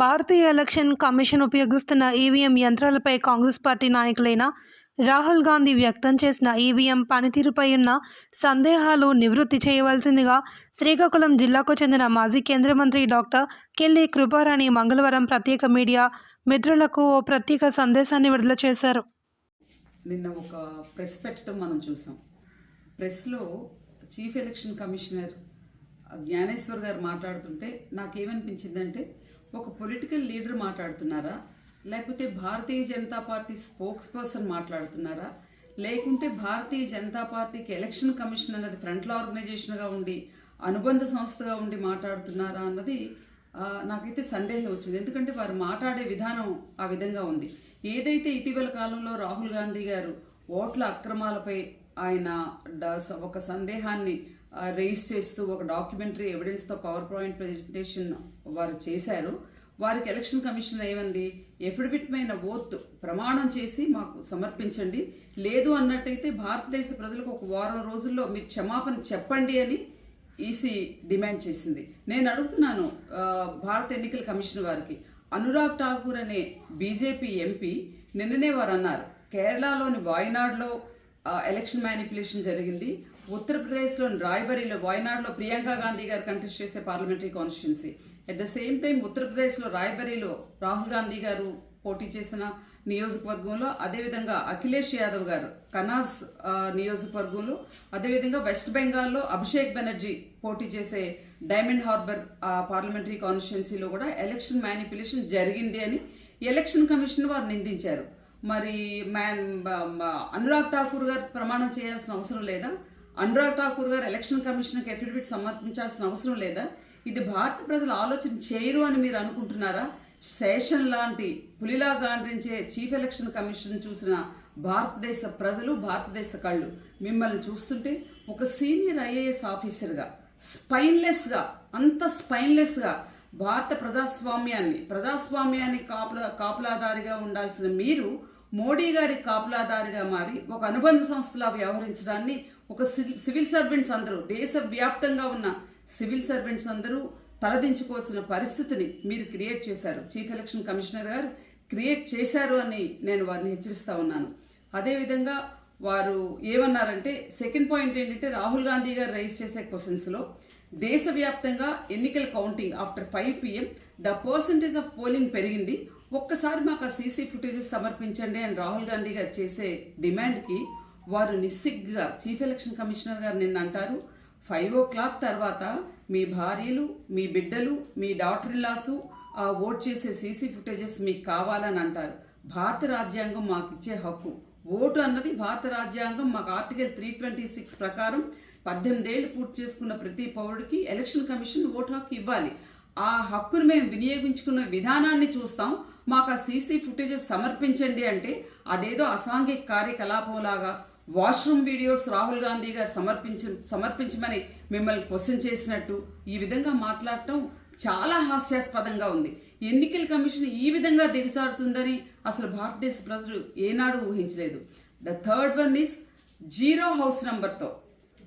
భారతీయ election commission ఉపయోగిస్తున్న EVM యంత్రాలపై Congress party నాయకులైన రాహుల్ గాంధీ వ్యక్తం చేసిన ఈవీఎం పనితీరుపై ఉన్న సందేహాలు నివృత్తి చేయవలసిందిగా శ్రీకాకుళం జిల్లాకు చెందిన మాజీ కేంద్ర మంత్రి డాక్టర్ కెల్లి కృపారాణి మంగళవారం ప్రత్యేక మీడియా మిత్రులకు ఓ ప్రత్యేక సందేశాన్ని విడుదల చేశారు. నిన్న ఒక ప్రెస్ పెట్టడం మనం చూసాం. ప్రెస్లో చీఫ్ ఎలక్షన్ కమిషనర్ జ్ఞానేశ్వర్ గారు మాట్లాడుతుంటే నాకేమనిపించిందంటే ఒక పొలిటికల్ లీడర్ మాట్లాడుతున్నారా? లేకపోతే Bharatiya Janata party spokesperson మాట్లాడుతున్నారా? లేకుంటే భారతీయ జనతా పార్టీకి ఎలక్షన్ కమిషన్ అన్నది ఫ్రంట్లో ఆర్గనైజేషన్గా ఉండి అనుబంధ సంస్థగా ఉండి మాట్లాడుతున్నారా అన్నది నాకైతే సందేహం వచ్చింది. ఎందుకంటే వారు మాట్లాడే విధానం ఆ విధంగా ఉంది. ఏదైతే ఇటీవల కాలంలో రాహుల్ గాంధీ గారు ఓట్ల అక్రమాలపై ఆయన ఒక సందేహాన్ని రేస్ చేస్తూ ఒక డాక్యుమెంటరీ ఎవిడెన్స్తో పవర్ పాయింట్ ప్రజెంటేషన్ వారు చేశారు. వారికి ఎలక్షన్ కమిషన్ ఏమంది? ఎఫిడవిట్మైన ఓత్ ప్రమాణం చేసి మాకు సమర్పించండి. లేదు అన్నట్టయితే భారతదేశ ప్రజలకు ఒక వారం రోజుల్లో మీరు క్షమాపణ చెప్పండి అని ఈసీ డిమాండ్ చేసింది. నేను అడుగుతున్నాను భారత ఎన్నికల కమిషన్ వారికి. అనురాగ్ ఠాకూర్ అనే బీజేపీ ఎంపీ నిన్ననే వారు అన్నారు కేరళలోని వాయనాడ్లో ఎలక్షన్ మ్యానిపులేషన్ జరిగింది. ఉత్తరప్రదేశ్లోని రాయ్బరీలో వయనాడులో ప్రియాంక గాంధీ గారు కంటెస్ట్ చేసే parliamentary constituency at the same time ఉత్తరప్రదేశ్లో రాయ్బరీలో రాహుల్ గాంధీ గారు పోటీ చేసిన నియోజకవర్గంలో అదేవిధంగా అఖిలేష్ యాదవ్ గారు కనాస్ నియోజకవర్గంలో అదేవిధంగా వెస్ట్ బెంగాల్లో అభిషేక్ బెనర్జీ పోటీ చేసే డైమండ్ హార్బర్ పార్లమెంటరీ కాన్స్టిట్యున్సీలో కూడా ఎలక్షన్ మ్యానిపులేషన్ జరిగింది అని ఎలక్షన్ కమిషన్ వారు నిందించారు. మరి మ్యాన్ అనురాగ్ ఠాకూర్ గారు ప్రమాణం చేయాల్సిన అవసరం లేదా? అనురాగ్ ఠాకూర్ గారు ఎలక్షన్ కమిషన్కి అఫిడవిట్ సమర్పించాల్సిన అవసరం లేదా? ఇది భారత ప్రజలు ఆలోచన చేయరు అని మీరు అనుకుంటున్నారా? శేషన్ లాంటి పులిలా గాండ్రించే చీఫ్ ఎలక్షన్ కమిషన్ చూసిన భారతదేశ ప్రజలు భారతదేశ కళ్ళు మిమ్మల్ని చూస్తుంటే ఒక సీనియర్ ఐఏఎస్ ఆఫీసర్గా స్పైన్లెస్గా అంత స్పైన్లెస్గా భారత ప్రజాస్వామ్యాన్ని ప్రజాస్వామ్యాన్ని కాపులా కాపులాదారిగా ఉండాల్సిన మీరు మోడీ గారి కాపులాదారిగా మారి ఒక అనుబంధ సంస్థలా వ్యవహరించడాన్ని ఒక సివిల్ సివిల్ సర్వెంట్స్ అందరూ దేశవ్యాప్తంగా ఉన్న సివిల్ సర్వెంట్స్ అందరూ తలదించుకోవాల్సిన పరిస్థితిని మీరు క్రియేట్ చేశారు. Chief election commissioner garu create చేశారు అని నేను వారిని హెచ్చరిస్తా ఉన్నాను. అదేవిధంగా వారు ఏమన్నారంటే సెకండ్ పాయింట్ ఏంటంటే రాహుల్ గాంధీ గారు రైజ్ చేసే క్వశ్చన్స్లో దేశవ్యాప్తంగా ఎన్నికల counting after five PM the percentage of polling పెరిగింది. ఒక్కసారి మాకు ఆ సీసీ ఫుటేజెస్ సమర్పించండి అని రాహుల్ గాంధీ గారు చేసే డిమాండ్కి వారు నిస్సిగ్గా చీఫ్ ఎలక్షన్ కమిషనర్ గారు నిన్న అంటారు. ఫైవ్ ఓ క్లాక్ తర్వాత మీ భార్యలు మీ బిడ్డలు మీ డాటర్ ఇల్లాసు ఆ ఓట్ చేసే సీసీ ఫుటేజెస్ మీకు కావాలని అంటారు. భారత రాజ్యాంగం మాకు ఇచ్చే హక్కు. ఓటు అన్నది భారత రాజ్యాంగం మాకు ఆర్టికల్ త్రీ ట్వంటీ సిక్స్ ప్రకారం పద్దెనిమిదేళ్ళు పూర్తి చేసుకున్న ప్రతి పౌరుడికి ఎలక్షన్ కమిషన్ ఓటు హక్కు ఇవ్వాలి. ఆ హక్కును మేము వినియోగించుకున్న విధానాన్ని చూస్తాం. మాకు ఆ సీసీ ఫుటేజెస్ సమర్పించండి అంటే అదేదో అసాంఘిక కార్యకలాపంలాగా వాష్రూమ్ వీడియోస్ రాహుల్ గాంధీ గారు సమర్పించ సమర్పించమని మిమ్మల్ని క్వశ్చన్ చేసినట్టు ఈ విధంగా మాట్లాడటం చాలా హాస్యాస్పదంగా ఉంది. ఎన్నికల కమిషన్ ఈ విధంగా దిగజారుతుందని అసలు భారతదేశ ప్రజలు ఏనాడు ఊహించలేదు. The third one is zero house నంబర్తో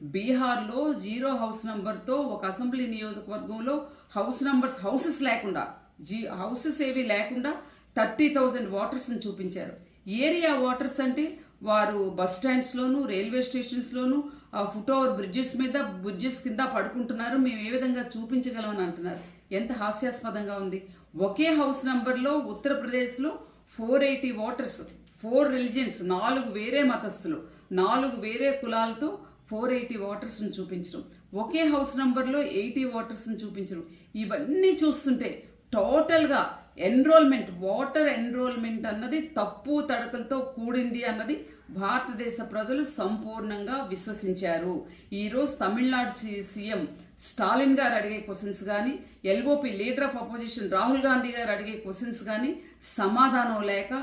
బీహార్లో జీరో హౌస్ నంబర్తో ఒక అసెంబ్లీ నియోజకవర్గంలో హౌస్ నంబర్స్ హౌసెస్ లేకుండా జీ హౌసెస్ ఏవి లేకుండా థర్టీ థౌజండ్ వాటర్స్ని చూపించారు. ఏరియా వాటర్స్ అంటే వారు బస్ స్టాండ్స్లోను రైల్వే స్టేషన్స్లోను ఆ ఫుట్ ఓవర్ బ్రిడ్జెస్ మీద బ్రిడ్జెస్ కింద పడుకుంటున్నారు. మేము ఏ విధంగా చూపించగలమని అంటున్నారు. ఎంత హాస్యాస్పదంగా ఉంది. ఒకే హౌస్ నంబర్లో ఉత్తరప్రదేశ్లో four eighty voters four religions నాలుగు వేరే మతస్థులు నాలుగు వేరే కులాలతో ఫోర్ ఎయిటీ వాటర్స్ని చూపించడం. ఒకే హౌస్ నంబర్లో ఎయిటీ వాటర్స్ని చూపించడం. ఇవన్నీ చూస్తుంటే టోటల్గా ఎన్రోల్మెంట్ వాటర్ ఎన్రోల్మెంట్ అన్నది తప్పు తడకలతో కూడింది అన్నది భారతదేశ ప్రజలు సంపూర్ణంగా విశ్వసించారు. ఈరోజు తమిళనాడు సీఎం స్టాలిన్ గారు అడిగే క్వశ్చన్స్ కానీ LOP leader of opposition Rahul Gandhi garu అడిగే క్వశ్చన్స్ కానీ సమాధానం లేక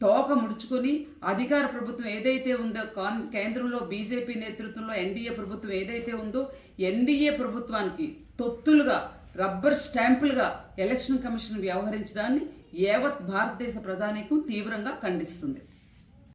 తోక ముడుచుకొని అధికార ప్రభుత్వం ఏదైతే ఉందో కాన్ కేంద్రంలో బీజేపీ నేతృత్వంలో ఎన్డీఏ ప్రభుత్వం ఏదైతే ఉందో ఎన్డీఏ ప్రభుత్వానికి తొత్తులుగా రబ్బర్ స్టాంపులుగా ఎలక్షన్ కమిషన్ వ్యవహరించడాన్ని యావత్ భారతదేశ ప్రజానీకం తీవ్రంగా ఖండిస్తుంది.